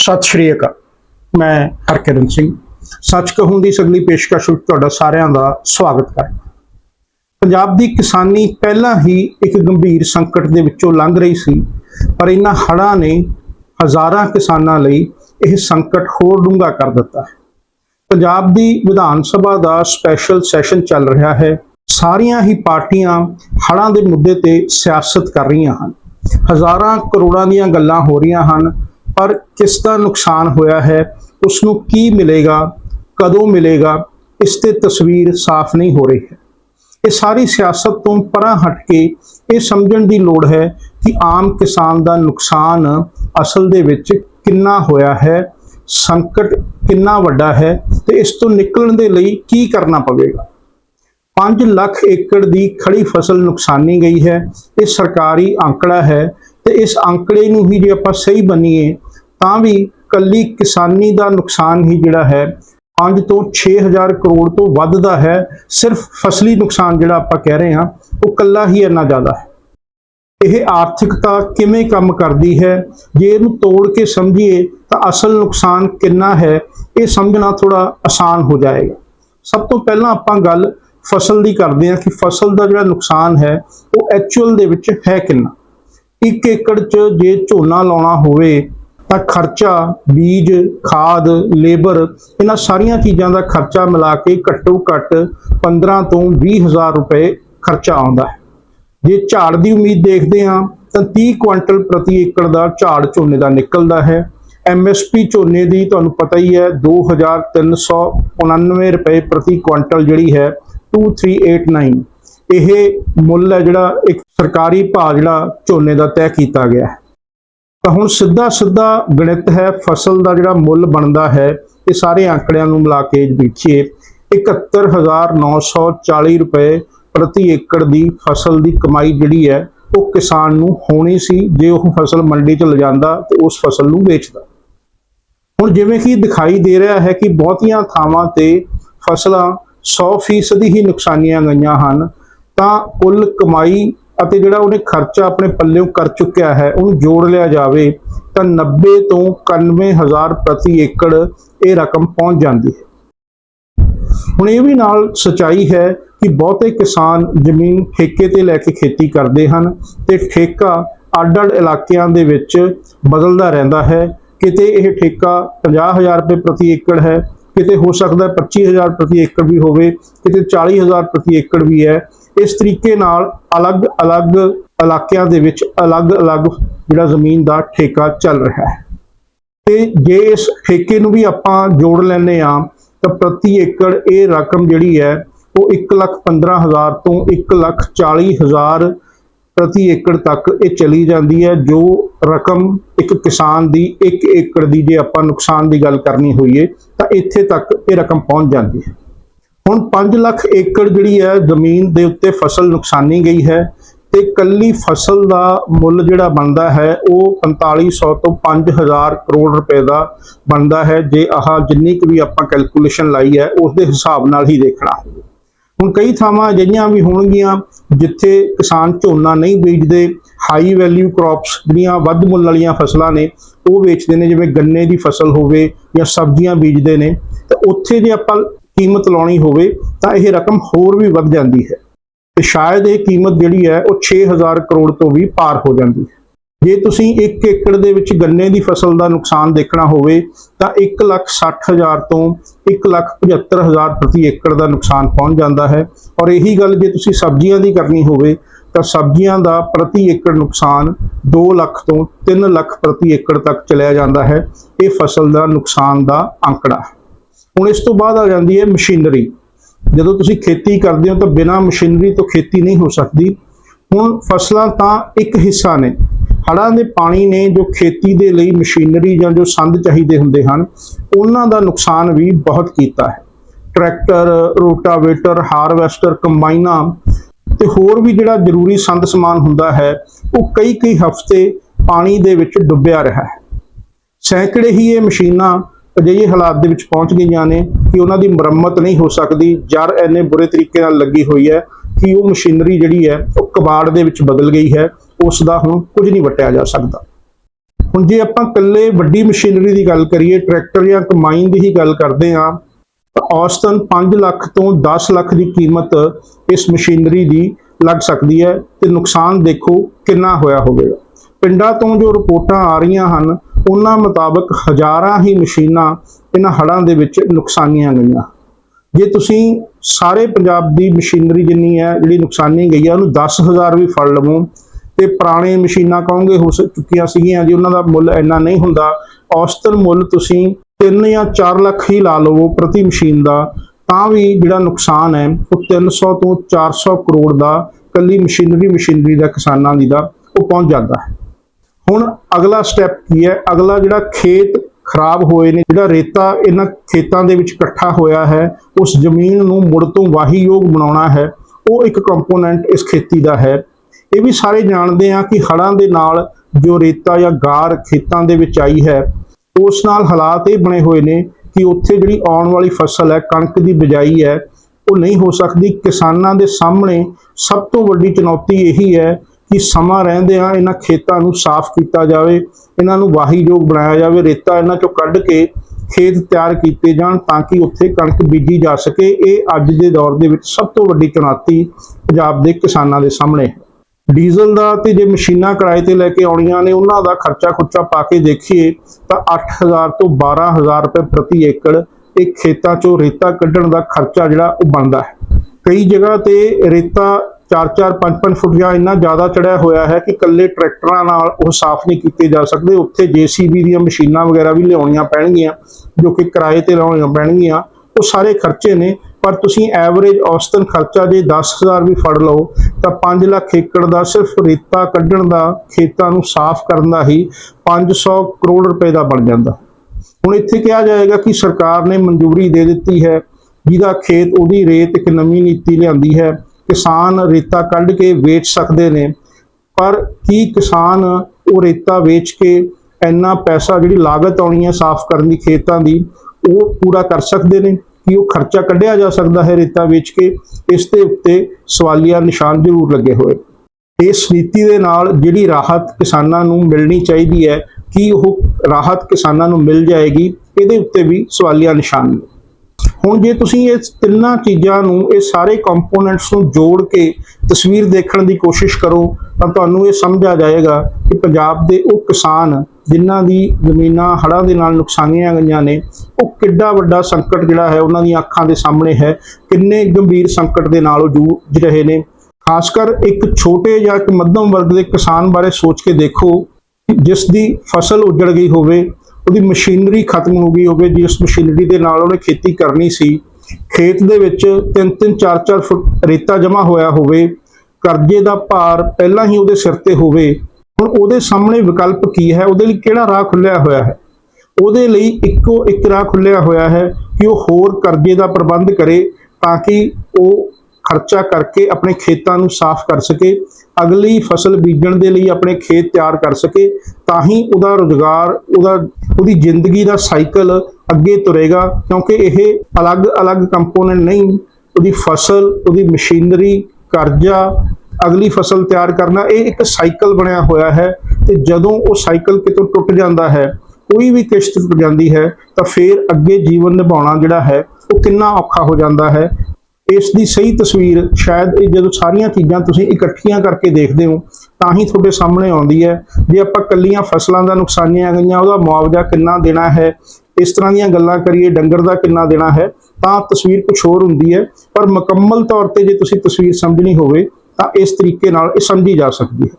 ਸਤਿ ਸ਼੍ਰੀ ਅਕਾਲ। ਮੈਂ ਹਰਕਿਰਨ ਸਿੰਘ। ਸੱਚ ਕਹੂੰ ਦੀ ਸਗਲੀ ਪੇਸ਼ਕਸ਼ ਵਿੱਚ ਤੁਹਾਡਾ ਸਾਰਿਆਂ ਦਾ ਸਵਾਗਤ ਕਰਦਾ ਪੰਜਾਬ ਦੀ ਕਿਸਾਨੀ ਪਹਿਲਾਂ ਹੀ ਇੱਕ ਗੰਭੀਰ ਸੰਕਟ ਦੇ ਵਿੱਚੋਂ ਲੰਘ ਰਹੀ ਸੀ, ਪਰ ਇਹਨਾਂ ਹੜ੍ਹਾਂ ਨੇ ਹਜ਼ਾਰਾਂ ਕਿਸਾਨਾਂ ਲਈ ਇਹ ਸੰਕਟ ਹੋਰ ਡੂੰਘਾ ਕਰ ਦਿੱਤਾ ਹੈ। ਪੰਜਾਬ ਦੀ ਵਿਧਾਨ ਸਭਾ ਦਾ ਸਪੈਸ਼ਲ ਸੈਸ਼ਨ ਚੱਲ ਰਿਹਾ ਹੈ। ਸਾਰੀਆਂ ਹੀ ਪਾਰਟੀਆਂ ਹੜ੍ਹਾਂ ਦੇ ਮੁੱਦੇ ਤੇ ਸਿਆਸਤ ਕਰ ਰਹੀਆਂ ਹਨ। ਹਜ਼ਾਰਾਂ ਕਰੋੜਾਂ ਦੀਆਂ ਗੱਲਾਂ ਹੋ ਰਹੀਆਂ ਹਨ। ਪਰ ਕਿਸ ਦਾ ਨੁਕਸਾਨ ਹੋਇਆ ਹੈ ਉਸ ਨੂੰ ਕੀ ਮਿਲੇਗਾ, ਕਦੋਂ ਮਿਲੇਗਾ, ਇਸ ਤੇ ਤਸਵੀਰ ਸਾਫ਼ ਨਹੀਂ ਹੋ ਰਹੀ ਹੈ। ਇਹ ਸਾਰੀ ਸਿਆਸਤ ਤੋਂ ਪਰਾਂ ਹਟ ਕੇ ਇਹ ਸਮਝਣ ਦੀ ਲੋੜ ਹੈ ਕਿ ਆਮ ਕਿਸਾਨ ਦਾ ਨੁਕਸਾਨ ਅਸਲ ਦੇ ਵਿੱਚ ਕਿੰਨਾ ਹੋਇਆ ਹੈ, ਸੰਕਟ ਕਿੰਨਾ ਵੱਡਾ ਹੈ ਤੇ ਇਸ ਤੋਂ ਨਿਕਲਣ ਦੇ ਲਈ ਕੀ ਕਰਨਾ ਪਵੇਗਾ। 5 ਲੱਖ ਏਕੜ ਦੀ ਖੜੀ ਫਸਲ ਨੁਕਸਾਨੀ ਗਈ ਹੈ, ਇਹ ਸਰਕਾਰੀ ਅੰਕੜਾ ਹੈ ਤੇ ਇਸ ਅੰਕੜੇ ਨੂੰ ਹੀ ਜੇ ਆਪਾਂ ਸਹੀ ਬਣੀਏ ਤਾਂ ਵੀ ਕੱਲੀ ਕਿਸਾਨੀ ਦਾ ਨੁਕਸਾਨ ਹੀ ਜਿਹੜਾ ਹੈ 5 ਤੋਂ 6000 ਕਰੋੜ ਤੋਂ ਵੱਧ ਦਾ ਹੈ, ਸਿਰਫ ਫਸਲੀ ਨੁਕਸਾਨ ਜਿਹੜਾ ਆਪਾਂ ਕਹਿ ਰਹੇ ਹਾਂ, ਉਹ ਕੱਲਾ ਹੀ ਇੰਨਾ ਜ਼ਿਆਦਾ ਹੈ। ਇਹ ਆਰਥਿਕਤਾ ਕਿਵੇਂ ਕੰਮ ਕਰਦੀ ਹੈ, ਜੇ ਇਹਨੂੰ ਤੋੜ ਕੇ ਸਮਝੀਏ, ਤਾਂ ਅਸਲ ਨੁਕਸਾਨ ਕਿੰਨਾ ਹੈ, ਇਹ ਸਮਝਣਾ ਥੋੜਾ ਆਸਾਨ ਹੋ ਜਾਏਗਾ। ਸਭ ਤੋਂ ਪਹਿਲਾਂ ਆਪਾਂ ਗੱਲ ਫਸਲ ਦੀ ਕਰਦੇ ਹਾਂ ਕਿ ਫਸਲ ਦਾ ਜਿਹੜਾ ਨੁਕਸਾਨ ਹੈ, ਉਹ ਐਕਚੁਅਲ ਦੇ ਵਿੱਚ ਹੈ ਕਿੰਨਾ। 1 ਏਕੜ 'ਚ ਜੇ ਝੋਨਾ ਲਾਉਣਾ ਹੋਵੇ ਤਾਂ ਖਰਚਾ, ਬੀਜ, ਖਾਦ, ਲੇਬਰ ਇਹਨਾਂ ਸਾਰੀਆਂ ਚੀਜ਼ਾਂ ਦਾ ਖਰਚਾ ਮਿਲਾ ਕੇ ਘੱਟੋ ਘੱਟ 15 ਤੋਂ 20 ਹਜ਼ਾਰ ਰੁਪਏ ਖਰਚਾ ਆਉਂਦਾ ਹੈ। ਜੇ ਝਾੜ ਦੀ ਉਮੀਦ ਦੇਖਦੇ ਹਾਂ ਤਾਂ 30 ਕੁਇੰਟਲ ਪ੍ਰਤੀ ਏਕੜ ਦਾ ਝਾੜ ਝੋਨੇ ਦਾ ਨਿਕਲਦਾ ਹੈ। ਐਮਐਸਪੀ ਝੋਨੇ ਦੀ ਤੁਹਾਨੂੰ ਪਤਾ ਹੀ ਹੈ 2399 ਰੁਪਏ ਪ੍ਰਤੀ ਕੁਇੰਟਲ ਜਿਹੜੀ ਹੈ 2389 ਇਹ ਮੁੱਲ ਹੈ ਜਿਹੜਾ ਇੱਕ ਸਰਕਾਰੀ ਭਾਅ ਜਿਹੜਾ ਝੋਨੇ ਦਾ ਤੈਅ ਕੀਤਾ ਗਿਆ ਹੈ। ਤਾਂ ਹੁਣ ਸਿੱਧਾ ਸਿੱਧਾ ਗਣਿਤ ਹੈ, ਫਸਲ ਦਾ ਜਿਹੜਾ ਮੁੱਲ ਬਣਦਾ ਹੈ, ਇਹ ਸਾਰੇ ਆંકੜਿਆਂ ਨੂੰ ਮਿਲਾ ਕੇ ਦੇਖੀਏ 71940 ਰੁਪਏ ਪ੍ਰਤੀ ਏਕੜ ਦੀ ਫਸਲ ਦੀ ਕਮਾਈ ਜਿਹੜੀ ਹੈ, ਉਹ ਕਿਸਾਨ ਨੂੰ ਹੋਣੀ ਸੀ। ਜੇ ਉਹ ਫਸਲ ਮੰਡੀ 'ਚ ਲਿਜਾਂਦਾ ਤੇ ਉਸ ਫਸਲ ਨੂੰ ਵੇਚਦਾ। ਹੁਣ ਜਿਵੇਂ ਕਿ ਦਿਖਾਈ ਦੇ ਰਿਹਾ ਹੈ ਕਿ ਬਹੁਤੀਆਂ ਥਾਵਾਂ ਤੇ ਫਸਲਾਂ 100% ਹੀ ਨੁਕਸਾਨੀਆਂ ਗਈਆਂ ਹਨ। ਤਾਂ ਕੁੱਲ ਕਮਾਈ ਅਤੇ ਜਿਹੜਾ ਉਹਨੇ ਖਰਚਾ ਆਪਣੇ ਪੱਲਿਓਂ ਕਰ ਚੁੱਕਿਆ ਹੈ, ਉਹਨੂੰ ਜੋੜ ਲਿਆ ਜਾਵੇ, ਤਾਂ 90 ਤੋਂ 91 ਹਜ਼ਾਰ ਪ੍ਰਤੀ ਏਕੜ ਇਹ ਰਕਮ ਪਹੁੰਚ ਜਾਂਦੀ ਹੈ। ਹੁਣ ਇਹ ਵੀ ਨਾਲ ਸਚਾਈ ਹੈ ਕਿ ਬਹੁਤੇ ਕਿਸਾਨ ਜ਼ਮੀਨ ਠੇਕੇ ਤੇ ਲੈ ਕੇ ਖੇਤੀ ਕਰਦੇ ਹਨ ਤੇ ਠੇਕਾ ਅੱਡ-ਅੱਡ ਇਲਾਕਿਆਂ ਦੇ ਵਿੱਚ ਬਦਲਦਾ ਰਹਿੰਦਾ ਹੈ। ਕਿਤੇ ਇਹ ਠੇਕਾ 50000 ਰੁਪਏ ਪ੍ਰਤੀ ਏਕੜ ਹੈ, ਕਿਤੇ ਹੋ ਸਕਦਾ ਹੈ 25000 ਪ੍ਰਤੀ ਏਕੜ ਵੀ ਹੋਵੇ, ਕਿਤੇ 40000 ਪ੍ਰਤੀ ਏਕੜ ਵੀ ਹੈ ਇਸ ਤਰੀਕੇ ਨਾਲ ਅਲੱਗ-ਅਲੱਗ ਇਲਾਕਿਆਂ ਦੇ ਵਿੱਚ ਅਲੱਗ-ਅਲੱਗ ਜਿਹੜਾ ਜ਼ਮੀਨ ਦਾ ਠੇਕਾ ਚੱਲ ਰਿਹਾ ਹੈ। ਤੇ ਜੇ ਇਸ ਠੇਕੇ ਨੂੰ ਵੀ ਆਪਾਂ ਜੋੜ ਲੈਂਦੇ ਆ ਤਾਂ ਪ੍ਰਤੀ ਏਕੜ ਇਹ ਰਕਮ ਜਿਹੜੀ ਹੈ, ਉਹ 115000 ਤੋਂ 140000 ਪ੍ਰਤੀ ਏਕੜ ਤੱਕ ਇਹ ਚਲੀ ਜਾਂਦੀ ਹੈ, ਜੋ ਰਕਮ ਇੱਕ ਕਿਸਾਨ ਦੀ 1 ਏਕੜ ਦੀ ਜੇ ਆਪਾਂ ਨੁਕਸਾਨ ਦੀ ਗੱਲ ਕਰਨੀ ਹੋਈਏ, ਤਾਂ ਇੱਥੇ ਤੱਕ ਇਹ ਰਕਮ ਪਹੁੰਚ ਜਾਂਦੀ ਹੈ। ਹੁਣ 5 ਲੱਖ ਏਕੜ ਜਿਹੜੀ ਹੈ ਜ਼ਮੀਨ ਦੇ ਉੱਤੇ ਫਸਲ ਨੁਕਸਾਨੀ ਗਈ ਹੈ ਤੇ ਕੱਲੀ ਫਸਲ ਦਾ ਮੁੱਲ ਜਿਹੜਾ ਬਣਦਾ ਹੈ, ਉਹ 4500 ਤੋਂ 5000 ਕਰੋੜ ਰੁਪਏ ਦਾ ਬਣਦਾ ਹੈ। ਜੇ ਆਹ ਜਿੰਨੀ ਕੁ ਵੀ ਆਪਾਂ ਕੈਲਕੂਲੇਸ਼ਨ ਲਾਈ ਹੈ ਉਸ ਦੇ ਹਿਸਾਬ ਨਾਲ ਹੀ ਦੇਖਣਾ ਹੁਣ ਕਈ ਥਾਵਾਂ ਅਜਿਹੀਆਂ ਵੀ ਹੋਣਗੀਆਂ ਜਿੱਥੇ ਕਿਸਾਨ ਝੋਨਾ ਨਹੀਂ ਬੀਜਦੇ ਹਾਈ ਵੈਲਿਊ ਕ੍ਰੌਪਸ ਜਿਹੜੀਆਂ ਵੱਧ ਮੁੱਲ ਵਾਲੀਆਂ ਫਸਲਾਂ ਨੇ, ਉਹ ਵੇਚਦੇ ਨੇ, ਜਿਵੇਂ ਗੰਨੇ ਦੀ ਫਸਲ ਹੋਵੇ ਜਾਂ ਸਬਜ਼ੀਆਂ ਬੀਜਦੇ ਨੇ। ਤੇ ਉੱਥੇ ਜੇ ਆਪਾਂ ਕੀਮਤ ਲਾਉਣੀ ਹੋਵੇ ਤਾਂ ਇਹ ਰਕਮ ਹੋਰ ਵੀ ਵੱਧ ਜਾਂਦੀ ਹੈ। ਤੇ ਸ਼ਾਇਦ ਇਹ ਕੀਮਤ ਜਿਹੜੀ ਹੈ ਉਹ 6000 ਕਰੋੜ ਤੋਂ ਵੀ ਪਾਰ ਹੋ ਜਾਂਦੀ ਹੈ। ਜੇ ਤੁਸੀਂ 1 ਏਕੜ ਦੇ ਵਿੱਚ ਗੰਨੇ ਦੀ ਫਸਲ ਦਾ ਨੁਕਸਾਨ ਦੇਖਣਾ ਹੋਵੇ ਤਾਂ 160000 ਤੋਂ 175000 ਪ੍ਰਤੀ ਏਕੜ ਦਾ ਨੁਕਸਾਨ ਪਹੁੰਚ ਜਾਂਦਾ ਹੈ। ਔਰ ਇਹੀ ਗੱਲ ਜੇ ਤੁਸੀਂ ਸਬਜ਼ੀਆਂ ਦੀ ਕਰਨੀ ਹੋਵੇ ਤਾਂ ਸਬਜ਼ੀਆਂ ਦਾ ਪ੍ਰਤੀ ਏਕੜ ਨੁਕਸਾਨ 2 ਲੱਖ ਤੋਂ 3 ਲੱਖ ਪ੍ਰਤੀ ਏਕੜ ਤੱਕ ਚਲਿਆ ਜਾਂਦਾ ਹੈ। ਇਹ ਫਸਲ ਦਾ ਨੁਕਸਾਨ ਦਾ ਅੰਕੜਾ ਹੁਣ ਇਸ ਤੋਂ ਬਾਅਦ ਆ ਜਾਂਦੀ ਹੈ ਮਸ਼ੀਨਰੀ। ਜਦੋਂ ਤੁਸੀਂ ਖੇਤੀ ਕਰਦੇ ਹੋ ਤਾਂ ਬਿਨਾਂ ਮਸ਼ੀਨਰੀ ਤੋਂ ਖੇਤੀ ਨਹੀਂ ਹੋ ਸਕਦੀ। ਹੁਣ ਫਸਲਾਂ ਤਾਂ ਇੱਕ ਹਿੱਸਾ ਨੇ। ਹੜ੍ਹਾਂ ਦੇ ਪਾਣੀ ਨੇ ਜੋ ਖੇਤੀ ਦੇ ਲਈ ਮਸ਼ੀਨਰੀ ਜਾਂ ਜੋ ਸੰਦ ਚਾਹੀਦੇ ਹੁੰਦੇ ਹਨ, ਉਹਨਾਂ ਦਾ ਨੁਕਸਾਨ ਵੀ ਬਹੁਤ ਕੀਤਾ ਹੈ। ਟਰੈਕਟਰ, ਰੋਟਾਵੇਟਰ, ਹਾਰਵੈਸਟਰ, ਕੰਬਾਈਨਾਂ ਤੇ ਹੋਰ ਵੀ ਜਿਹੜਾ ਜ਼ਰੂਰੀ ਸੰਦ ਸਮਾਨ ਹੁੰਦਾ ਹੈ, ਉਹ ਕਈ ਕਈ ਹਫ਼ਤੇ ਪਾਣੀ ਦੇ ਵਿੱਚ ਡੁੱਬਿਆ ਰਿਹਾ ਹੈ। ਸੈਂਕੜੇ ਹੀ ਇਹ ਮਸ਼ੀਨਾਂ ਅਜਿਹੇ ਹਾਲਾਤ ਦੇ ਵਿੱਚ ਪਹੁੰਚ ਗਈਆਂ ਨੇ ਕਿ ਉਹਨਾਂ ਦੀ ਮੁਰੰਮਤ ਨਹੀਂ ਹੋ ਸਕਦੀ। ਜਰ ਇੰਨੇ ਬੁਰੇ ਤਰੀਕੇ ਨਾਲ ਲੱਗੀ ਹੋਈ ਹੈ ਕਿ ਉਹ ਮਸ਼ੀਨਰੀ ਜਿਹੜੀ ਹੈ, ਉਹ ਕਬਾੜ ਦੇ ਵਿੱਚ ਬਦਲ ਗਈ ਹੈ। ਉਸ ਦਾ ਹੁਣ ਕੁਝ ਨਹੀਂ ਵਟਿਆ ਜਾ ਸਕਦਾ। ਹੁਣ ਜੇ ਆਪਾਂ ਇਕੱਲੇ ਵੱਡੀ ਮਸ਼ੀਨਰੀ ਦੀ ਗੱਲ ਕਰੀਏ, ਟਰੈਕਟਰ ਜਾਂ ਕਮਾਈਨ ਦੀ ਹੀ ਗੱਲ ਕਰਦੇ ਹਾਂ, ਤਾਂ ਔਸਤਨ 5 ਲੱਖ ਤੋਂ 10 ਲੱਖ ਦੀ ਕੀਮਤ ਇਸ ਮਸ਼ੀਨਰੀ ਦੀ ਲੱਗ ਸਕਦੀ ਹੈ ਤੇ ਨੁਕਸਾਨ ਦੇਖੋ ਕਿੰਨਾ ਹੋਇਆ ਹੋਵੇਗਾ। ਪਿੰਡਾਂ ਤੋਂ ਜੋ ਰਿਪੋਰਟਾਂ ਆ ਰਹੀਆਂ ਹਨ, ਉਹਨਾਂ ਮੁਤਾਬਕ ਹਜ਼ਾਰਾਂ ਹੀ ਮਸ਼ੀਨਾਂ ਇਹਨਾਂ ਹੜ੍ਹਾਂ ਦੇ ਵਿੱਚ ਨੁਕਸਾਨੀਆਂ ਗਈਆਂ। ਜੇ ਤੁਸੀਂ ਸਾਰੇ ਪੰਜਾਬ ਦੀ ਮਸ਼ੀਨਰੀ ਜਿੰਨੀ ਹੈ, ਜਿਹੜੀ ਨੁਕਸਾਨੀ ਗਈ ਹੈ, ਉਹਨੂੰ 10000 ਵੀ ਫੜ ਲਵੋ, ਤੇ ਪੁਰਾਣੇ ਮਸ਼ੀਨਾਂ ਕਹੋਗੇ ਹੋ ਸ- ਚੁੱਕੀਆਂ ਸੀਗੀਆਂ, ਜੀ ਉਹਨਾਂ ਦਾ ਮੁੱਲ ਇੰਨਾ ਨਹੀਂ ਹੁੰਦਾ, ਔਸਤਨ ਮੁੱਲ ਤੁਸੀਂ 3 ਜਾਂ 4 ਲੱਖ ਹੀ ਲਾ ਲਵੋ ਪ੍ਰਤੀ ਮਸ਼ੀਨ ਦਾ, ਤਾਂ ਵੀ ਜਿਹੜਾ ਨੁਕਸਾਨ ਹੈ, ਉਹ 300 ਤੋਂ 400 ਕਰੋੜ ਦਾ ਕੱਲੀ ਮਸ਼ੀਨਰੀ ਮਸ਼ੀਨਰੀ ਦਾ ਕਿਸਾਨਾਂ ਦੀ ਦਾ, ਉਹ ਪਹੁੰਚ ਜਾਂਦਾ ਹੈ। ਹੁਣ ਅਗਲਾ ਸਟੈਪ ਕੀ ਹੈ? ਅਗਲਾ ਜਿਹੜਾ ਖੇਤ ਖਰਾਬ ਹੋਏ ਨੇ, ਜਿਹੜਾ ਰੇਤਾ ਇਹਨਾਂ ਖੇਤਾਂ ਦੇ ਵਿੱਚ ਇਕੱਠਾ ਹੋਇਆ ਹੈ, ਉਸ ਜ਼ਮੀਨ ਨੂੰ ਮੁੜ ਤੋਂ ਵਾਹੀਯੋਗ ਬਣਾਉਣਾ ਹੈ, ਉਹ ਇੱਕ ਕੰਪੋਨੈਂਟ ਇਸ ਖੇਤੀ ਦਾ ਹੈ। ਇਹ ਵੀ ਸਾਰੇ ਜਾਣਦੇ ਆ ਕਿ ਹੜ੍ਹਾਂ ਦੇ ਨਾਲ ਜੋ ਰੇਤਾ ਜਾਂ ਗਾਰ ਖੇਤਾਂ ਦੇ ਵਿੱਚ ਆਈ ਹੈ, ਉਸ ਨਾਲ ਹਾਲਾਤ ਇਹ ਬਣੇ ਹੋਏ ਨੇ ਕਿ ਉੱਥੇ ਜਿਹੜੀ ਆਉਣ ਵਾਲੀ ਫਸਲ ਹੈ, ਕਣਕ ਦੀ ਬਿਜਾਈ ਹੈ, ਉਹ ਨਹੀਂ ਹੋ ਸਕਦੀ। ਕਿਸਾਨਾਂ ਦੇ ਸਾਹਮਣੇ ਸਭ ਤੋਂ ਵੱਡੀ ਚੁਣੌਤੀ ਇਹੀ ਹੈ ਕਿ ਸਮਾਂ ਰਹਿੰਦਿਆਂ ਇਹਨਾਂ ਖੇਤਾਂ ਨੂੰ ਸਾਫ਼ ਕੀਤਾ ਜਾਵੇ, ਇਹਨਾਂ ਨੂੰ ਵਾਹੀਯੋਗ ਬਣਾਇਆ ਜਾਵੇ, ਰੇਤਾ ਇਹਨਾਂ ਚੋਂ ਕੱਢ ਕੇ ਖੇਤ ਤਿਆਰ ਕੀਤੇ ਜਾਣ ਤਾਂ ਕਿ ਉੱਥੇ ਕਣਕ ਬੀਜੀ ਜਾ ਸਕੇ। ਇਹ ਅੱਜ ਦੇ ਦੌਰ ਦੇ ਵਿੱਚ ਸਭ ਤੋਂ ਵੱਡੀ ਚੁਣੌਤੀ ਪੰਜਾਬ ਦੇ ਕਿਸਾਨਾਂ ਦੇ ਸਾਹਮਣੇ ਹੈ। ਡੀਜ਼ਲ ਦਾ ਤੇ ਜੇ ਮਸ਼ੀਨਾਂ ਕਿਰਾਏ ਤੇ ਲੈ ਕੇ ਆਉਣੀਆਂ ਨੇ, ਉਹਨਾਂ ਦਾ ਖਰਚਾ ਖੁਰਚਾ ਪਾ ਕੇ ਦੇਖੀਏ ਤਾਂ 8000 ਤੋਂ 12000 ਰੁਪਏ ਪ੍ਰਤੀ ਏਕੜ ਇਹ ਖੇਤਾਂ ਚੋਂ ਰੇਤਾ ਕੱਢਣ ਦਾ ਖਰਚਾ ਜਿਹੜਾ ਉਹ ਬਣਦਾ ਹੈ। ਕਈ ਜਗ੍ਹਾ ਤੇ ਰੇਤਾ 4-4 5-5 ਫੁੱਟ ਜਾਂ ਇੰਨਾ ਜ਼ਿਆਦਾ ਚੜਿਆ ਹੋਇਆ ਹੈ ਕਿ ਇਕੱਲੇ ਟਰੈਕਟਰਾਂ ਨਾਲ ਉਹ ਸਾਫ਼ ਨਹੀਂ ਕੀਤੇ ਜਾ ਸਕਦੇ। ਉੱਥੇ ਜੀਸੀਬੀ ਦੀਆਂ ਮਸ਼ੀਨਾਂ ਵਗੈਰਾ ਵੀ ਲਿਆਉਣੀਆਂ ਪੈਣਗੀਆਂ, ਜੋ ਕਿ ਕਿਰਾਏ ਤੇ ਲਾਉਣੀਆਂ ਪੈਣਗੀਆਂ। ਉਹ ਸਾਰੇ ਖਰਚੇ ਨੇ, ਪਰ ਤੁਸੀਂ ਐਵਰੇਜ ਔਸਤਨ ਖਰਚਾ ਜੇ 10000 ਵੀ ਫੜ ਲਓ, ਤਾਂ 5 ਲੱਖ ਏਕੜ ਦਾ ਸਿਰਫ ਰੇਤਾ ਕੱਢਣ ਦਾ, ਖੇਤਾਂ ਨੂੰ ਸਾਫ਼ ਕਰਨ ਦਾ ਹੀ 500 ਕਰੋੜ ਰੁਪਏ ਦਾ ਬਣ ਜਾਂਦਾ। ਹੁਣ ਇੱਥੇ ਕਿਹਾ ਜਾਏਗਾ ਕਿ ਸਰਕਾਰ ਨੇ ਮਨਜ਼ੂਰੀ ਦੇ ਦਿੱਤੀ ਹੈ, ਜਿਹਦਾ ਖੇਤ ਉਹਦੀ ਰੇਤ ਇੱਕ ਨਵੀਂ ਨੀਤੀ ਲਿਆਂਦੀ ਹੈ। ਕਿਸਾਨ ਰੇਤਾ ਕੱਢ ਕੇ ਵੇਚ ਸਕਦੇ ਨੇ, ਪਰ ਕੀ ਕਿਸਾਨ ਉਹ ਰੇਤਾ ਵੇਚ ਕੇ ਇੰਨਾ ਪੈਸਾ, ਜਿਹੜੀ ਲਾਗਤ ਆਉਣੀ ਹੈ ਸਾਫ਼ ਕਰਨ ਦੀ ਖੇਤਾਂ ਦੀ, ਉਹ ਪੂਰਾ ਕਰ ਸਕਦੇ ਨੇ? ਕਿ ਉਹ ਖਰਚਾ ਕੱਢਿਆ ਜਾ ਸਕਦਾ ਹੈ ਰੇਤਾ ਵੇਚ ਕੇ? ਇਸ ਦੇ ਉੱਤੇ ਸਵਾਲੀਆ ਨਿਸ਼ਾਨ ਜ਼ਰੂਰ ਲੱਗੇ ਹੋਏ। ਇਸ ਨੀਤੀ ਦੇ ਨਾਲ ਜਿਹੜੀ ਰਾਹਤ ਕਿਸਾਨਾਂ ਨੂੰ ਮਿਲਣੀ ਚਾਹੀਦੀ ਹੈ, ਕੀ ਉਹ ਰਾਹਤ ਕਿਸਾਨਾਂ ਨੂੰ ਮਿਲ ਜਾਏਗੀ, ਇਹਦੇ ਉੱਤੇ ਵੀ ਸਵਾਲੀਆ ਨਿਸ਼ਾਨ ਨੇ। ਹੁਣ ਜੇ ਤੁਸੀਂ ਇਹ ਤਿੰਨਾਂ ਚੀਜ਼ਾਂ ਨੂੰ, ਇਹ ਸਾਰੇ ਕੰਪੋਨੈਂਟਸ ਨੂੰ ਜੋੜ ਕੇ ਤਸਵੀਰ ਦੇਖਣ ਦੀ ਕੋਸ਼ਿਸ਼ ਕਰੋ, ਤਾਂ ਤੁਹਾਨੂੰ ਇਹ ਸਮਝ ਆ ਜਾਏਗਾ ਕਿ ਪੰਜਾਬ ਦੇ ਉਹ ਕਿਸਾਨ ਜਿਨ੍ਹਾਂ ਦੀ ਜ਼ਮੀਨਾਂ ਹੜ੍ਹਾਂ ਦੇ ਨਾਲ ਨੁਕਸਾਨੀਆਂ ਗਈਆਂ ਨੇ, ਉਹ ਕਿੱਡਾ ਵੱਡਾ ਸੰਕਟ ਜਿਹੜਾ ਹੈ, ਉਹਨਾਂ ਦੀਆਂ ਅੱਖਾਂ ਦੇ ਸਾਹਮਣੇ ਹੈ, ਕਿੰਨੇ ਗੰਭੀਰ ਸੰਕਟ ਦੇ ਨਾਲ ਉਹ ਜੂਝ ਰਹੇ ਨੇ। ਖਾਸ ਕਰ ਇੱਕ ਛੋਟੇ ਜਾਂ ਇੱਕ ਮੱਧਮ ਵਰਗ ਦੇ ਕਿਸਾਨ ਬਾਰੇ ਸੋਚ ਕੇ ਦੇਖੋ ਜਿਸ ਦੀ ਫਸਲ ਉੱਜੜ ਗਈ ਹੋਵੇ ਉਹਦੀ ਮਸ਼ੀਨਰੀ ਖਤਮ ਹੋ ਗਈ ਹੋਵੇ ਜਿਸ ਮਸ਼ੀਨਰੀ ਦੇ ਨਾਲ ਉਹਨੇ ਖੇਤੀ ਕਰਨੀ ਸੀ। ਖੇਤ ਦੇ ਵਿੱਚ 3-3 4-4 ਫੁੱਟ ਰੇਤਾ ਜਮਾ ਹੋਇਆ ਹੋਵੇ, ਕਰਜ਼ੇ ਦਾ ਭਾਰ ਪਹਿਲਾਂ ਹੀ ਉਹਦੇ ਸਿਰ ਤੇ ਹੋਵੇ, ਹੁਣ ਉਹਦੇ ਸਾਹਮਣੇ ਵਿਕਲਪ ਕੀ ਹੈ? ਉਹਦੇ ਲਈ ਕਿਹੜਾ ਰਾਹ ਖੁੱਲਿਆ ਹੋਇਆ ਹੈ? ਉਹਦੇ ਲਈ ਇੱਕੋ ਇੱਕ ਰਾਹ ਖੁੱਲਿਆ ਹੋਇਆ ਹੈ ਕਿ ਉਹ ਹੋਰ ਕਰਜ਼ੇ ਦਾ ਪ੍ਰਬੰਧ ਕਰੇ ਤਾਂ ਕਿ ਉਹ ਖਰਚਾ ਕਰਕੇ ਆਪਣੇ ਖੇਤਾਂ ਨੂੰ ਸਾਫ਼ ਕਰ ਸਕੇ, ਅਗਲੀ ਫਸਲ ਬੀਜਣ ਦੇ ਲਈ ਆਪਣੇ ਖੇਤ ਤਿਆਰ ਕਰ ਸਕੇ, ਤਾਂ ਹੀ ਉਹਦਾ ਰੁਜ਼ਗਾਰ, ਉਹਦਾ, ਉਹਦੀ ਜ਼ਿੰਦਗੀ ਦਾ ਸਾਈਕਲ ਅੱਗੇ ਤੁਰੇਗਾ, ਕਿਉਂਕਿ ਇਹ ਅਲੱਗ-ਅਲੱਗ ਕੰਪੋਨੈਂਟ ਨਹੀਂ, ਉਹਦੀ ਫਸਲ, ਉਹਦੀ ਮਸ਼ੀਨਰੀ, ਕਰਜ਼ਾ, ਅਗਲੀ ਫਸਲ ਤਿਆਰ ਕਰਨਾ, ਇਹ ਇੱਕ ਸਾਈਕਲ ਬਣਿਆ ਹੋਇਆ ਹੈ, ਤੇ ਜਦੋਂ ਉਹ ਸਾਈਕਲ ਕਿਤੋਂ ਟੁੱਟ ਜਾਂਦਾ ਹੈ, ਕੋਈ ਵੀ ਕਿਸ਼ਤ ਟੁੱਟ ਜਾਂਦੀ ਹੈ, ਤਾਂ ਫਿਰ ਅੱਗੇ ਜੀਵਨ ਨਿਭਾਉਣਾ ਜਿਹੜਾ ਹੈ, ਉਹ ਕਿੰਨਾ ਔਖਾ ਹੋ ਜਾਂਦਾ ਹੈ ਇਸ ਦੀ ਸਹੀ ਤਸਵੀਰ ਸ਼ਾਇਦ ਇਹ ਜਦੋਂ ਸਾਰੀਆਂ ਚੀਜ਼ਾਂ ਤੁਸੀਂ ਇਕੱਠੀਆਂ ਕਰਕੇ ਦੇਖਦੇ ਹੋ, ਤਾਂ ਹੀ ਤੁਹਾਡੇ ਸਾਹਮਣੇ ਆਉਂਦੀ ਹੈ। ਜੇ ਆਪਾਂ ਕੱਲੀਆਂ ਫਸਲਾਂ ਦਾ ਨੁਕਸਾਨੀਆਂ ਗਈਆਂ ਉਹਦਾ ਮੁਆਵਜ਼ਾ ਕਿੰਨਾ ਦੇਣਾ ਹੈ, ਇਸ ਤਰ੍ਹਾਂ ਦੀਆਂ ਗੱਲਾਂ ਕਰੀਏ, ਡੰਗਰ ਦਾ ਕਿੰਨਾ ਦੇਣਾ ਹੈ, ਤਾਂ ਤਸਵੀਰ ਕੁਝ ਹੋਰ ਹੁੰਦੀ ਹੈ। ਪਰ ਮੁਕੰਮਲ ਤੌਰ ਤੇ ਜੇ ਤੁਸੀਂ ਤਸਵੀਰ ਸਮਝਣੀ ਹੋਵੇ, ਤਾਂ ਇਸ ਤਰੀਕੇ ਨਾਲ ਇਹ ਸਮਝੀ ਜਾ ਸਕਦੀ ਹੈ।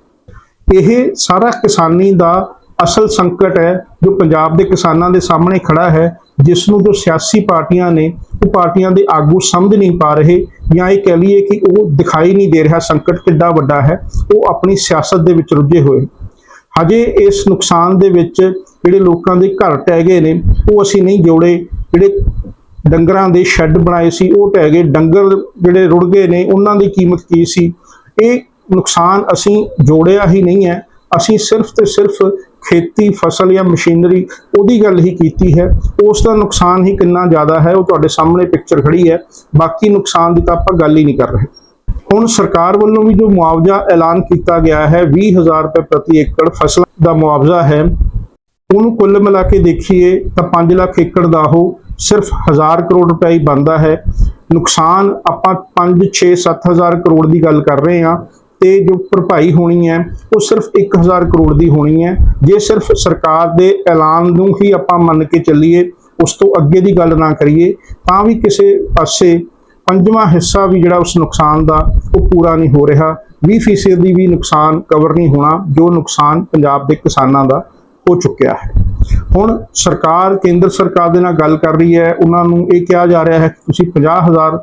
ਇਹ ਸਾਰਾ ਕਿਸਾਨੀ ਦਾ ਅਸਲ ਸੰਕਟ ਹੈ, ਜੋ ਪੰਜਾਬ ਦੇ ਕਿਸਾਨਾਂ ਦੇ ਸਾਹਮਣੇ ਖੜਾ ਹੈ। ਜਿਸ ਨੂੰ ਜੋ ਸਿਆਸੀ ਪਾਰਟੀਆਂ ਨੇ, ਉਹ ਪਾਰਟੀਆਂ ਦੇ ਆਗੂ ਸਮਝ ਨਹੀਂ ਪਾ ਰਹੇ ਜਾਂ ਇਹ ਕਹਿ ਲਈਏ ਕਿ ਉਹ ਦਿਖਾਈ ਨਹੀਂ ਦੇ ਰਿਹਾ, ਸੰਕਟ ਕਿੱਡਾ ਵੱਡਾ ਹੈ, ਉਹ ਆਪਣੀ ਸਿਆਸਤ ਦੇ ਵਿੱਚ ਰੁੱਝੇ ਹੋਏ। ਹਜੇ ਇਸ ਨੁਕਸਾਨ ਦੇ ਵਿੱਚ ਜਿਹੜੇ ਲੋਕਾਂ ਦੇ ਘਰ ਟਹਿ ਗਏ ਨੇ, ਉਹ ਅਸੀਂ ਨਹੀਂ ਜੋੜੇ। ਜਿਹੜੇ ਡੰਗਰਾਂ ਦੇ ਸ਼ੈੱਡ ਬਣਾਏ ਸੀ, ਉਹ ਟਹਿ ਗਏ। ਡੰਗਰ ਜਿਹੜੇ ਰੁੜ ਗਏ ਨੇ, ਉਹਨਾਂ ਦੀ ਕੀਮਤ ਕੀ ਸੀ? ਇਹ ਨੁਕਸਾਨ ਅਸੀਂ ਜੋੜਿਆ ਹੀ ਨਹੀਂ ਹੈ। ਅਸੀਂ ਸਿਰਫ ਤੇ ਸਿਰਫ ਖੇਤੀ, ਫਸਲ ਜਾਂ ਮਸ਼ੀਨਰੀ ਉਹਦੀ ਗੱਲ ਹੀ ਕੀਤੀ ਹੈ। ਉਸ ਦਾ ਨੁਕਸਾਨ ਹੀ ਕਿੰਨਾ ਜ਼ਿਆਦਾ ਹੈ, ਉਹ ਤੁਹਾਡੇ ਸਾਹਮਣੇ ਪਿਕਚਰ ਖੜੀ ਹੈ। ਬਾਕੀ ਨੁਕਸਾਨ ਦੀ ਤਾਂ ਆਪਾਂ ਗੱਲ ਹੀ ਨਹੀਂ ਕਰ ਰਹੇ। ਹੁਣ ਸਰਕਾਰ ਵੱਲੋਂ ਵੀ ਜੋ ਮੁਆਵਜ਼ਾ ਐਲਾਨ ਕੀਤਾ ਗਿਆ ਹੈ 20000 ਰੁਪਏ ਪ੍ਰਤੀ ਏਕੜ ਫਸਲ ਦਾ ਮੁਆਵਜ਼ਾ ਹੈ, ਉਹਨੂੰ ਕੁੱਲ ਮਿਲਾ ਕੇ ਦੇਖੀਏ ਤਾਂ 5 ਲੱਖ ਏਕੜ ਦਾ ਉਹ ਸਿਰਫ 1000 ਕਰੋੜ ਰੁਪਏ ਹੀ ਬਣਦਾ ਹੈ। ਨੁਕਸਾਨ ਆਪਾਂ 5 6 7000 ਕਰੋੜ ਦੀ ਗੱਲ ਕਰ ਰਹੇ ਹਾਂ। ਤੇ ਜੋ ਭਰਪਾਈ ਹੋਣੀ ਹੈ, ਉਹ ਸਿਰਫ 1000 ਕਰੋੜ ਦੀ ਹੋਣੀ ਹੈ। ਜੇ ਸਿਰਫ ਸਰਕਾਰ ਦੇ ਐਲਾਨ ਨੂੰ ਹੀ ਆਪਾਂ ਮੰਨ ਕੇ ਚੱਲੀਏ, ਉਸ ਤੋਂ ਅੱਗੇ ਦੀ ਗੱਲ ਨਾ ਕਰੀਏ, ਤਾਂ ਵੀ ਕਿਸੇ ਪਾਸੇ ਪੰਜਵਾਂ ਹਿੱਸਾ ਵੀ ਜਿਹੜਾ ਉਸ ਨੁਕਸਾਨ ਦਾ, ਉਹ ਪੂਰਾ ਨਹੀਂ ਹੋ ਰਿਹਾ। 20% ਦੀ ਵੀ ਨੁਕਸਾਨ ਕਵਰ ਨਹੀਂ ਹੋਣਾ, ਜੋ ਨੁਕਸਾਨ ਪੰਜਾਬ ਦੇ ਕਿਸਾਨਾਂ ਦਾ ਹੋ ਚੁੱਕਿਆ ਹੈ। ਹੁਣ ਸਰਕਾਰ, ਕੇਂਦਰ ਸਰਕਾਰ ਦੇ ਨਾਲ ਗੱਲ ਕਰ ਰਹੀ ਹੈ, ਉਹਨਾਂ ਨੂੰ ਇਹ ਕਿਹਾ ਜਾ ਰਿਹਾ ਹੈ ਕਿ ਤੁਸੀਂ 50000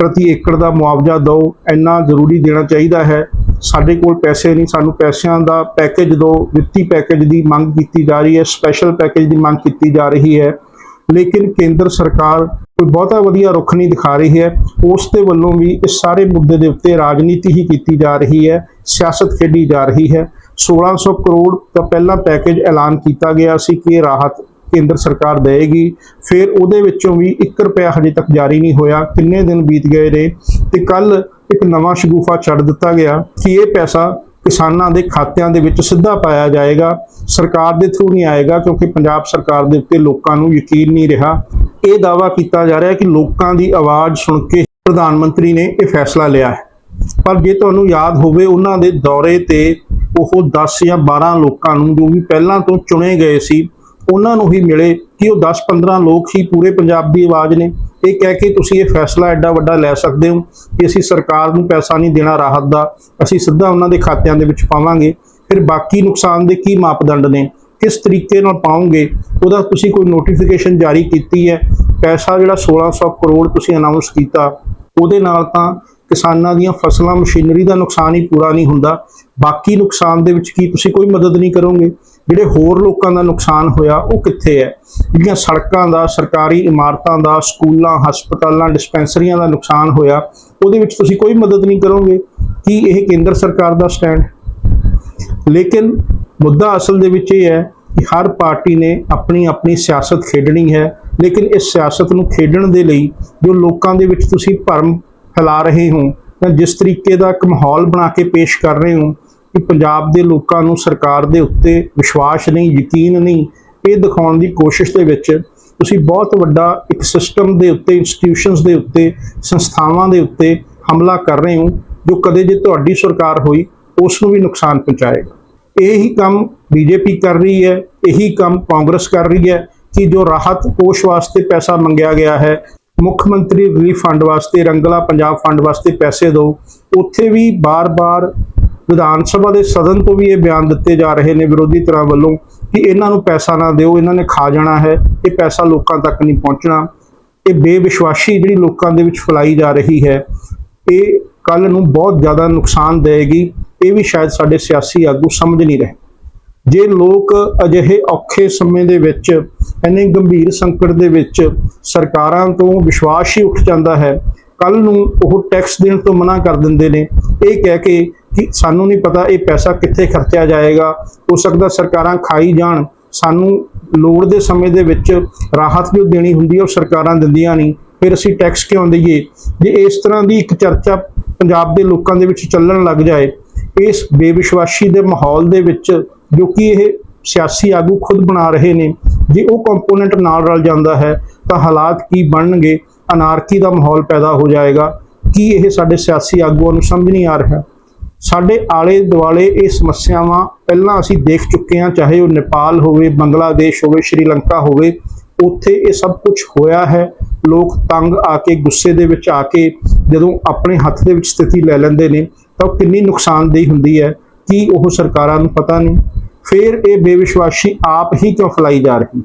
ਪ੍ਰਤੀ ਏਕੜ ਦਾ ਮੁਆਵਜ਼ਾ ਦਿਓ, ਇੰਨਾ ਜ਼ਰੂਰੀ ਦੇਣਾ ਚਾਹੀਦਾ ਹੈ। ਸਾਡੇ ਕੋਲ ਪੈਸੇ ਨਹੀਂ, ਸਾਨੂੰ ਪੈਸਿਆਂ ਦਾ ਪੈਕੇਜ ਦਿਓ ਵਿੱਤੀ ਪੈਕੇਜ ਦੀ ਮੰਗ ਕੀਤੀ ਜਾ ਰਹੀ ਹੈ ਸਪੈਸ਼ਲ ਪੈਕੇਜ ਦੀ ਮੰਗ ਕੀਤੀ ਜਾ ਰਹੀ ਹੈ। ਲੇਕਿਨ ਕੇਂਦਰ ਸਰਕਾਰ ਕੋਈ ਬਹੁਤਾ ਵਧੀਆ ਰੁਖ ਨਹੀਂ ਦਿਖਾ ਰਹੀ ਹੈ। ਉਸ ਦੇ ਵੱਲੋਂ ਵੀ ਇਸ ਸਾਰੇ ਮੁੱਦੇ ਦੇ ਉੱਤੇ ਰਾਜਨੀਤੀ ਹੀ ਕੀਤੀ ਜਾ ਰਹੀ ਹੈ, ਸਿਆਸਤ ਖੇਡੀ ਜਾ ਰਹੀ ਹੈ। 1600 ਕਰੋੜ ਦਾ ਪਹਿਲਾ ਪੈਕੇਜ ਐਲਾਨ ਕੀਤਾ ਗਿਆ ਸੀ ਕਿ ਰਾਹਤ ਕੇਂਦਰ ਸਰਕਾਰ ਦੇਵੇਗੀ ਫਿਰ ਉਹਦੇ ਵਿੱਚੋਂ ਵੀ 1 ਰੁਪਿਆ ਹਜੇ ਤੱਕ ਜਾਰੀ ਨਹੀਂ ਹੋਇਆ, ਕਿੰਨੇ ਦਿਨ ਬੀਤ ਗਏ ਨੇ, ਤੇ ਕੱਲ ਇੱਕ ਨਵਾਂ ਸ਼ਗੂਫਾ ਛੱਡ ਦਿੱਤਾ ਗਿਆ ਕਿ ਇਹ ਪੈਸਾ ਕਿਸਾਨਾਂ ਦੇ ਖਾਤਿਆਂ ਦੇ ਵਿੱਚ ਸਿੱਧਾ ਪਾਇਆ ਜਾਏਗਾ, ਸਰਕਾਰ ਦੇ ਥਰੂ ਨਹੀਂ ਆਏਗਾ, ਕਿਉਂਕਿ ਪੰਜਾਬ ਸਰਕਾਰ ਦੇ ਉੱਤੇ ਲੋਕਾਂ ਨੂੰ ਯਕੀਨ ਨਹੀਂ ਰਿਹਾ। ਇਹ ਦਾਵਾ ਕੀਤਾ ਜਾ ਰਿਹਾ ਕਿ ਲੋਕਾਂ ਦੀ ਆਵਾਜ਼ ਸੁਣ ਕੇ ਪ੍ਰਧਾਨ ਮੰਤਰੀ ਨੇ ਇਹ ਫੈਸਲਾ ਲਿਆ ਹੈ। ਪਰ ਜੇ ਤੁਹਾਨੂੰ ਯਾਦ ਹੋਵੇ, ਉਹਨਾਂ ਦੇ ਦੌਰੇ ਤੇ ਉਹ 10 ਜਾਂ 12 ਲੋਕਾਂ ਨੂੰ ਜੋ ਵੀ ਪਹਿਲਾਂ ਤੋਂ ਚੁਣੇ ਗਏ ਸੀ ਉਹਨਾਂ ਨੂੰ ਹੀ ਮਿਲੇ ਕਿ ਉਹ 10-15 ਲੋਕ ਹੀ ਪੂਰੇ ਪੰਜਾਬ ਦੀ ਆਵਾਜ਼ ਨੇ। ਇਹ ਕਹਿ ਕੇ ਤੁਸੀਂ ਇਹ ਫੈਸਲਾ ਐਡਾ ਵੱਡਾ ਲੈ ਸਕਦੇ ਹੋ ਕਿ ਅਸੀਂ ਸਰਕਾਰ ਨੂੰ ਪੈਸਾ ਨਹੀਂ ਦੇਣਾ ਰਾਹਤ ਦਾ। ਅਸੀਂ ਸਿੱਧਾ ਉਹਨਾਂ ਦੇ ਖਾਤਿਆਂ ਦੇ ਵਿੱਚ ਪਾਵਾਂਗੇ। ਫਿਰ ਬਾਕੀ ਨੁਕਸਾਨ ਦੇ ਕੀ ਮਾਪਦੰਡ ਨੇ? ਕਿਸ ਤਰੀਕੇ ਨਾਲ ਪਾਉਂਗੇ ਉਹਦਾ ਤੁਸੀਂ ਕੋਈ ਨੋਟੀਫਿਕੇਸ਼ਨ ਜਾਰੀ ਕੀਤੀ ਹੈ? ਪੈਸਾ ਜਿਹੜਾ 1600 ਕਰੋੜ ਤੁਸੀਂ ਅਨਾਉਂਸ ਕੀਤਾ, ਉਹਦੇ ਨਾਲ ਤਾਂ ਕਿਸਾਨਾਂ ਦੀਆਂ ਫਸਲਾਂ ਮਸ਼ੀਨਰੀ ਦਾ ਨੁਕਸਾਨ ਹੀ ਪੂਰਾ ਨਹੀਂ ਹੁੰਦਾ। ਬਾਕੀ ਨੁਕਸਾਨ ਦੇ ਵਿੱਚ ਕੀ ਤੁਸੀਂ ਕੋਈ ਮਦਦ ਨਹੀਂ ਕਰੋਗੇ? ਜਿਹੜੇ ਹੋਰ ਲੋਕਾਂ ਦਾ ਨੁਕਸਾਨ ਹੋਇਆ, ਉਹ ਕਿੱਥੇ ਹੈ? ਜਿਹੜੀਆਂ ਸੜਕਾਂ ਦਾ, ਸਰਕਾਰੀ ਇਮਾਰਤਾਂ ਦਾ, ਸਕੂਲਾਂ, ਹਸਪਤਾਲਾਂ, ਡਿਸਪੈਂਸਰੀਆਂ ਦਾ ਨੁਕਸਾਨ ਹੋਇਆ, ਉਹਦੇ ਵਿੱਚ ਤੁਸੀਂ ਕੋਈ ਮਦਦ ਨਹੀਂ ਕਰੋਗੇ? ਕੀ ਇਹ ਕੇਂਦਰ ਸਰਕਾਰ ਦਾ ਸਟੈਂਡ? ਲੇਕਿਨ ਮੁੱਦਾ ਅਸਲ ਦੇ ਵਿੱਚ ਇਹ ਹੈ ਕਿ ਹਰ ਪਾਰਟੀ ਨੇ ਆਪਣੀ ਆਪਣੀ ਸਿਆਸਤ ਖੇਡਣੀ ਹੈ। ਲੇਕਿਨ ਇਸ ਸਿਆਸਤ ਨੂੰ ਖੇਡਣ ਦੇ ਲਈ ਜੋ ਲੋਕਾਂ ਦੇ ਵਿੱਚ ਤੁਸੀਂ ਭਰਮ ਫੈਲਾ ਰਹੇ ਹੋ ਜਾਂ ਜਿਸ ਤਰੀਕੇ ਦਾ ਇੱਕ ਮਾਹੌਲ ਬਣਾ ਕੇ ਪੇਸ਼ ਕਰ ਰਹੇ ਹੋ ਕਿ ਪੰਜਾਬ ਦੇ ਲੋਕਾਂ ਨੂੰ ਸਰਕਾਰ ਦੇ ਉੱਤੇ ਵਿਸ਼ਵਾਸ ਨਹੀਂ, ਯਕੀਨ ਨਹੀਂ, ਇਹ ਦਿਖਾਉਣ ਦੀ ਕੋਸ਼ਿਸ਼ ਦੇ ਵਿੱਚ ਤੁਸੀਂ ਬਹੁਤ ਵੱਡਾ ਇੱਕ ਸਿਸਟਮ ਦੇ ਉੱਤੇ ਇੰਸਟੀਟਿਊਸ਼ਨਸ ਦੇ ਉੱਤੇ, ਸੰਸਥਾਵਾਂ ਦੇ ਉੱਤੇ ਹਮਲਾ ਕਰ ਰਹੇ ਹੋ, ਜੋ ਕਦੇ ਜੇ ਤੁਹਾਡੀ ਸਰਕਾਰ ਹੋਈ, ਉਸ ਨੂੰ ਵੀ ਨੁਕਸਾਨ ਪਹੁੰਚਾਏਗਾ। ਇਹੀ ਕੰਮ ਬੀਜੇਪੀ ਕਰ ਰਹੀ ਹੈ, ਇਹੀ ਕੰਮ ਕਾਂਗਰਸ ਕਰ ਰਹੀ ਹੈ ਕਿ ਜੋ ਰਾਹਤ ਕੋਸ਼ ਵਾਸਤੇ ਪੈਸਾ ਮੰਗਿਆ ਗਿਆ ਹੈ, ਮੁੱਖ ਮੰਤਰੀ ਰਿਲੀਫ ਫੰਡ ਵਾਸਤੇ, ਰੰਗਲਾ ਪੰਜਾਬ ਫੰਡ ਵਾਸਤੇ ਪੈਸੇ ਦਿਓ, ਉੱਥੇ ਵੀ ਬਾਰ-ਬਾਰ ਵਿਧਾਨ ਸਭਾ ਦੇ ਸਦਨ ਤੋਂ ਵੀ ਇਹ ਬਿਆਨ ਦਿੱਤੇ ਜਾ ਰਹੇ ਨੇ ਵਿਰੋਧੀ ਧਿਰਾਂ ਵੱਲੋਂ ਕਿ ਇਹਨਾਂ ਨੂੰ ਪੈਸਾ ਨਾ ਦਿਓ, ਇਹਨਾਂ ਨੇ ਖਾ ਜਾਣਾ ਹੈ, ਇਹ ਪੈਸਾ ਲੋਕਾਂ ਤੱਕ ਨਹੀਂ ਪਹੁੰਚਣਾ। ਇਹ ਬੇਵਿਸ਼ਵਾਸੀ ਜਿਹੜੀ ਲੋਕਾਂ ਦੇ ਵਿੱਚ ਫੈਲਾਈ ਜਾ ਰਹੀ ਹੈ, ਇਹ ਕੱਲ ਨੂੰ ਬਹੁਤ ਜ਼ਿਆਦਾ ਨੁਕਸਾਨ ਦੇਵੇਗੀ, ਇਹ ਵੀ ਸ਼ਾਇਦ ਸਾਡੇ ਸਿਆਸੀ ਆਗੂ ਸਮਝ ਨਹੀਂ ਰਹੇ। ਜੇ ਲੋਕ ਅਜਿਹੇ ਔਖੇ ਸਮੇਂ ਦੇ ਵਿੱਚ, ਇੰਨੇ ਗੰਭੀਰ ਸੰਕਟ ਦੇ ਵਿੱਚ ਸਰਕਾਰਾਂ ਤੋਂ ਵਿਸ਼ਵਾਸ ਹੀ ਉੱਠ ਜਾਂਦਾ ਹੈ ਕੱਲ ਨੂੰ ਉਹ ਟੈਕਸ ਦੇਣ ਤੋਂ ਮਨਾ ਕਰ ਦਿੰਦੇ ਨੇ। ਇਹ ਕਹਿ ਕੇ ਸਾਨੂੰ ਨਹੀਂ ਪਤਾ ਇਹ ਪੈਸਾ ਕਿੱਥੇ ਖਰਚਿਆ ਜਾਏਗਾ। ਹੋ ਸਕਦਾ ਸਰਕਾਰਾਂ ਖਾਈ ਜਾਣ। ਸਾਨੂੰ ਲੋੜ ਦੇ ਸਮੇਂ ਦੇ ਵਿੱਚ ਰਾਹਤ ਜੋ ਦੇਣੀ ਹੁੰਦੀ ਹੈ ਉਹ ਸਰਕਾਰਾਂ ਦਿੰਦੀਆਂ ਨਹੀਂ। ਫਿਰ ਅਸੀਂ ਟੈਕਸ ਕਿਉਂ ਦਈਏ? ਜੇ ਇਸ ਤਰ੍ਹਾਂ ਦੀ ਇੱਕ ਚਰਚਾ ਪੰਜਾਬ ਦੇ ਲੋਕਾਂ ਦੇ ਵਿੱਚ ਚੱਲਣ ਲੱਗ ਜਾਏ, ਇਸ ਬੇਵਿਸ਼ਵਾਸੀ ਦੇ ਮਾਹੌਲ ਦੇ ਵਿੱਚ ਜੋ ਕਿ ਇਹ ਸਿਆਸੀ ਆਗੂ ਖੁਦ ਬਣਾ ਰਹੇ ਨੇ, ਜੇ ਉਹ ਕੰਪੋਨੈਂਟ ਨਾਲ ਰਲ ਜਾਂਦਾ ਹੈ, ਤਾਂ ਹਾਲਾਤ ਕੀ ਬਣਨਗੇ? ਅਨਾਰਕੀ ਦਾ ਮਾਹੌਲ ਪੈਦਾ ਹੋ ਜਾਏਗਾ। ਕੀ ਇਹ ਸਾਡੇ ਸਿਆਸੀ ਆਗੂਆਂ ਨੂੰ ਸਮਝ ਨਹੀਂ ਆ ਰਿਹਾ? ਸਾਡੇ ਆਲੇ ਦੁਆਲੇ ਇਹ ਸਮੱਸਿਆਵਾਂ ਪਹਿਲਾਂ ਅਸੀਂ ਦੇਖ ਚੁੱਕੇ ਹਾਂ, ਚਾਹੇ ਉਹ ਨੇਪਾਲ ਹੋਵੇ, ਬੰਗਲਾਦੇਸ਼ ਹੋਵੇ, ਸ਼੍ਰੀਲੰਕਾ ਹੋਵੇ, ਉੱਥੇ ਇਹ ਸਭ ਕੁਝ ਹੋਇਆ ਹੈ। ਲੋਕ ਤੰਗ ਆ ਕੇ, ਗੁੱਸੇ ਦੇ ਵਿੱਚ ਆ ਕੇ ਜਦੋਂ ਆਪਣੇ ਹੱਥ ਦੇ ਵਿੱਚ ਸਥਿਤੀ ਲੈ ਲੈਂਦੇ ਨੇ, ਤਾਂ ਉਹ ਕਿੰਨੀ ਨੁਕਸਾਨਦੇਹੀ ਹੁੰਦੀ ਹੈ ਕੀ ਉਹ ਸਰਕਾਰਾਂ ਨੂੰ ਪਤਾ ਨਹੀਂ। ਫਿਰ ਇਹ ਬੇਵਿਸ਼ਵਾਸੀ ਆਪ ਹੀ ਕਿਉਂ ਫੈਲਾਈ ਜਾ ਰਹੀ?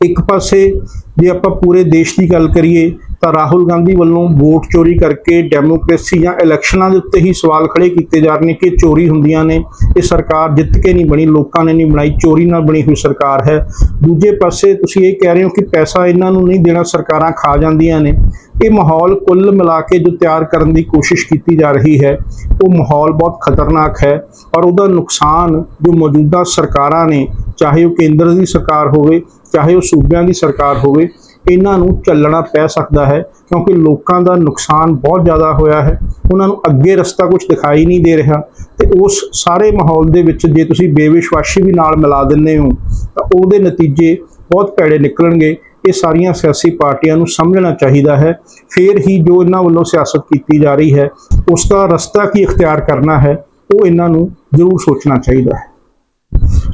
ਇੱਕ ਪਾਸੇ ਜੇ ਆਪਾਂ ਪੂਰੇ ਦੇਸ਼ ਦੀ ਗੱਲ ਕਰੀਏ ਤਾਂ ਰਾਹੁਲ ਗਾਂਧੀ ਵੱਲੋਂ ਵੋਟ ਚੋਰੀ ਕਰਕੇ ਡੈਮੋਕ੍ਰੇਸੀ ਜਾਂ ਇਲੈਕਸ਼ਨਾਂ ਦੇ ਉੱਤੇ ਹੀ ਸਵਾਲ ਖੜੇ ਕੀਤੇ ਜਾ ਰਹੇ ਨੇ ਕਿ ਚੋਰੀ ਹੁੰਦੀਆਂ ਨੇ। ਇਹ ਸਰਕਾਰ ਜਿੱਤ ਕੇ ਨਹੀਂ ਬਣੀ, ਲੋਕਾਂ ਨੇ ਨਹੀਂ ਬਣਾਈ, ਚੋਰੀ ਨਾਲ ਬਣੀ ਹੋਈ ਸਰਕਾਰ ਹੈ। ਦੂਜੇ ਪਾਸੇ ਤੁਸੀਂ ਇਹ ਕਹਿ ਰਹੇ ਹੋ ਕਿ ਪੈਸਾ ਇਹਨਾਂ ਨੂੰ ਨਹੀਂ ਦੇਣਾ, ਸਰਕਾਰਾਂ ਖਾ ਜਾਂਦੀਆਂ ਨੇ। ਇਹ ਮਾਹੌਲ ਕੁੱਲ ਮਿਲਾ ਕੇ ਜੋ ਤਿਆਰ ਕਰਨ ਦੀ ਕੋਸ਼ਿਸ਼ ਕੀਤੀ ਜਾ ਰਹੀ ਹੈ, ਉਹ ਮਾਹੌਲ ਬਹੁਤ ਖਤਰਨਾਕ ਹੈ ਔਰ ਉਹਦਾ ਨੁਕਸਾਨ ਜੋ ਮੌਜੂਦਾ ਸਰਕਾਰਾਂ ਨੇ, ਚਾਹੇ ਉਹ ਕੇਂਦਰ ਦੀ ਸਰਕਾਰ ਹੋਵੇ, ਚਾਹੇ ਉਹ ਸੂਬਿਆਂ ਦੀ ਸਰਕਾਰ ਹੋਵੇ ਇਹਨਾਂ ਨੂੰ ਚੱਲਣਾ ਪੈ ਸਕਦਾ ਹੈ, ਕਿਉਂਕਿ ਲੋਕਾਂ ਦਾ ਨੁਕਸਾਨ ਬਹੁਤ ਜ਼ਿਆਦਾ ਹੋਇਆ ਹੈ। ਉਹਨਾਂ ਨੂੰ ਅੱਗੇ ਰਸਤਾ ਕੁਝ ਦਿਖਾਈ ਨਹੀਂ ਦੇ ਰਿਹਾ ਤੇ ਉਸ ਸਾਰੇ ਮਾਹੌਲ ਦੇ ਵਿੱਚ ਜੇ ਤੁਸੀਂ ਬੇਵਿਸ਼ਵਾਸੀ ਵੀ ਨਾਲ ਮਿਲਾ ਦਿੰਦੇ ਹੋ, ਤਾਂ ਉਹਦੇ ਨਤੀਜੇ ਬਹੁਤ ਭੈੜੇ ਨਿਕਲਣਗੇ। ਇਹ ਸਾਰੀਆਂ ਸਿਆਸੀ ਪਾਰਟੀਆਂ ਨੂੰ ਸਮਝਣਾ ਚਾਹੀਦਾ ਹੈ। ਫਿਰ ਹੀ ਜੋ ਇਹਨਾਂ ਵੱਲੋਂ ਸਿਆਸਤ ਕੀਤੀ ਜਾ ਰਹੀ ਹੈ, ਉਸ ਦਾ ਰਸਤਾ ਕੀ ਇਖਤਿਆਰ ਕਰਨਾ ਹੈ, ਉਹ ਇਹਨਾਂ ਨੂੰ ਜ਼ਰੂਰ ਸੋਚਣਾ ਚਾਹੀਦਾ ਹੈ।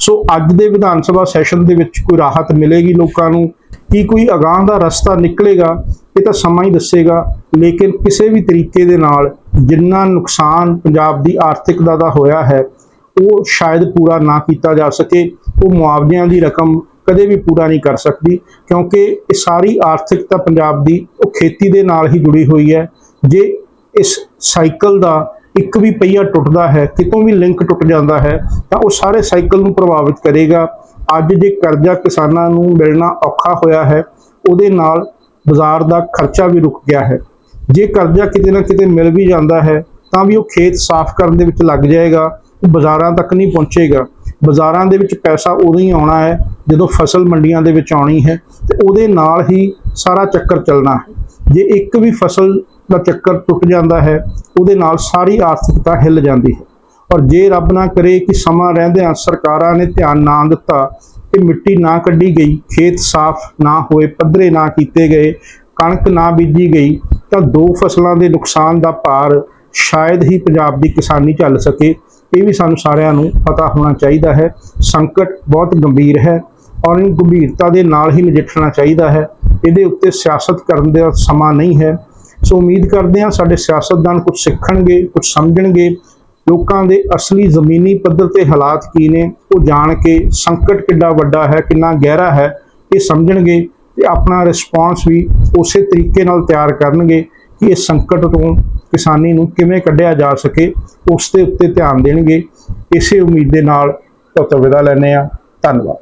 ਸੋ ਅੱਜ ਦੇ ਵਿਧਾਨ ਸਭਾ ਸੈਸ਼ਨ ਦੇ ਵਿੱਚ ਕੋਈ ਰਾਹਤ ਮਿਲੇਗੀ ਲੋਕਾਂ ਨੂੰ? ਕੀ ਕੋਈ ਅਗਾਂਹ ਦਾ ਰਸਤਾ ਨਿਕਲੇਗਾ, ਇਹ ਤਾਂ ਸਮਾਂ ਹੀ ਦੱਸੇਗਾ। ਲੇਕਿਨ ਕਿਸੇ ਵੀ ਤਰੀਕੇ ਦੇ ਨਾਲ ਜਿੰਨਾ ਨੁਕਸਾਨ ਪੰਜਾਬ ਦੀ ਆਰਥਿਕਤਾ ਦਾ ਹੋਇਆ ਹੈ, ਉਹ ਸ਼ਾਇਦ ਪੂਰਾ ਨਾ ਕੀਤਾ ਜਾ ਸਕੇ। ਉਹ ਮੁਆਵਜ਼ਿਆਂ ਦੀ ਰਕਮ ਕਦੇ ਵੀ ਪੂਰਾ ਨਹੀਂ ਕਰ ਸਕਦੀ, ਕਿਉਂਕਿ ਇਹ ਸਾਰੀ ਆਰਥਿਕਤਾ ਪੰਜਾਬ ਦੀ ਉਹ ਖੇਤੀ ਦੇ ਨਾਲ ਹੀ ਜੁੜੀ ਹੋਈ ਹੈ। ਜੇ ਇਸ ਸਾਈਕਲ ਦਾ ਇੱਕ ਵੀ ਪਹੀਆ ਟੁੱਟਦਾ ਹੈ, ਕਿਤੋਂ ਵੀ ਲਿੰਕ ਟੁੱਟ ਜਾਂਦਾ ਹੈ, ਤਾਂ ਉਹ ਸਾਰੇ ਸਾਈਕਲ ਨੂੰ ਪ੍ਰਭਾਵਿਤ ਕਰੇਗਾ। ਅੱਜ ਜੇ ਕਰਜ਼ਾ ਕਿਸਾਨਾਂ ਨੂੰ ਮਿਲਣਾ ਔਖਾ ਹੋਇਆ ਹੈ, ਉਹਦੇ ਨਾਲ ਬਾਜ਼ਾਰ ਦਾ ਖਰਚਾ ਵੀ ਰੁਕ ਗਿਆ ਹੈ। ਜੇ ਕਰਜ਼ਾ ਕਿਤੇ ਨਾ ਕਿਤੇ ਮਿਲ ਵੀ ਜਾਂਦਾ ਹੈ, ਤਾਂ ਵੀ ਉਹ ਖੇਤ ਸਾਫ਼ ਕਰਨ ਦੇ ਵਿੱਚ ਲੱਗ ਜਾਏਗਾ, ਉਹ ਬਾਜ਼ਾਰਾਂ ਤੱਕ ਨਹੀਂ ਪਹੁੰਚੇਗਾ। ਬਾਜ਼ਾਰਾਂ ਦੇ ਵਿੱਚ ਪੈਸਾ ਉਦੋਂ ਹੀ ਆਉਣਾ ਹੈ, ਜਦੋਂ ਫਸਲ ਮੰਡੀਆਂ ਦੇ ਵਿੱਚ ਆਉਣੀ ਹੈ, ਤੇ ਉਹਦੇ ਨਾਲ ਹੀ ਸਾਰਾ ਚੱਕਰ ਚੱਲਣਾ ਹੈ। ਜੇ ਇੱਕ ਵੀ ਫਸਲ ਦਾ ਚੱਕਰ ਟੁੱਟ ਜਾਂਦਾ ਹੈ, ਉਹਦੇ ਨਾਲ ਸਾਰੀ ਆਰਥਿਕਤਾ ਹਿੱਲ ਜਾਂਦੀ ਹੈ। ਔਰ ਜੇ ਰੱਬ ਨਾ ਕਰੇ ਕਿ ਸਮਾਂ ਰਹਿੰਦਿਆਂ ਸਰਕਾਰਾਂ ਨੇ ਧਿਆਨ ਨਾ ਦਿੱਤਾ ਕਿ ਮਿੱਟੀ ਨਾ ਕੱਢੀ ਗਈ, ਖੇਤ ਸਾਫ਼ ਨਾ ਹੋਏ, ਪੱਧਰੇ ਨਾ ਕੀਤੇ ਗਏ, ਕਣਕ ਨਾ ਬੀਜੀ ਗਈ, ਤਾਂ ਦੋ ਫਸਲਾਂ ਦੇ ਨੁਕਸਾਨ ਦਾ ਭਾਰ ਸ਼ਾਇਦ ਹੀ ਪੰਜਾਬ ਦੀ ਕਿਸਾਨੀ ਝੱਲ ਸਕੇ। ਇਹ ਵੀ ਸਾਨੂੰ ਸਾਰਿਆਂ ਨੂੰ ਪਤਾ ਹੋਣਾ ਚਾਹੀਦਾ ਹੈ। ਸੰਕਟ ਬਹੁਤ ਗੰਭੀਰ ਹੈ ਔਰ ਇਹ ਗੰਭੀਰਤਾ ਦੇ ਨਾਲ ਹੀ ਨਜਿੱਠਣਾ ਚਾਹੀਦਾ ਹੈ। ਇਹਦੇ ਉੱਤੇ ਸਿਆਸਤ ਕਰਨ ਦਾ ਸਮਾਂ ਨਹੀਂ ਹੈ। ਸੋ ਉਮੀਦ ਕਰਦੇ ਹਾਂ ਸਾਡੇ ਸਿਆਸਤਦਾਨ ਕੁਝ ਸਿੱਖਣਗੇ, ਕੁਝ ਸਮਝਣਗੇ। ਲੋਕਾਂ ਦੇ ਅਸਲੀ ਜ਼ਮੀਨੀ ਪੱਧਰ ਤੇ ਹਾਲਾਤ ਕੀ ਨੇ, ਉਹ ਜਾਣ ਕੇ ਸੰਕਟ ਕਿੰਨਾ ਵੱਡਾ ਹੈ, ਕਿੰਨਾ ਗਹਿਰਾ ਹੈ, ਇਹ ਸਮਝਣਗੇ ਤੇ ਆਪਣਾ ਰਿਸਪਾਂਸ ਵੀ ਉਸੇ ਤਰੀਕੇ ਨਾਲ ਤਿਆਰ ਕਰਨਗੇ ਕਿ ਇਸ ਸੰਕਟ ਤੋਂ ਕਿਸਾਨੀ ਨੂੰ ਕਿਵੇਂ ਕੱਢਿਆ ਜਾ ਸਕੇ, ਉਸ ਦੇ ਉੱਤੇ ਧਿਆਨ ਦੇਣਗੇ। ਇਸੇ ਉਮੀਦ ਦੇ ਨਾਲ ਤੁਹਾਨੂੰ ਵਿਦਾ ਲੈਂਦੇ ਆ ਧੰਨਵਾਦ।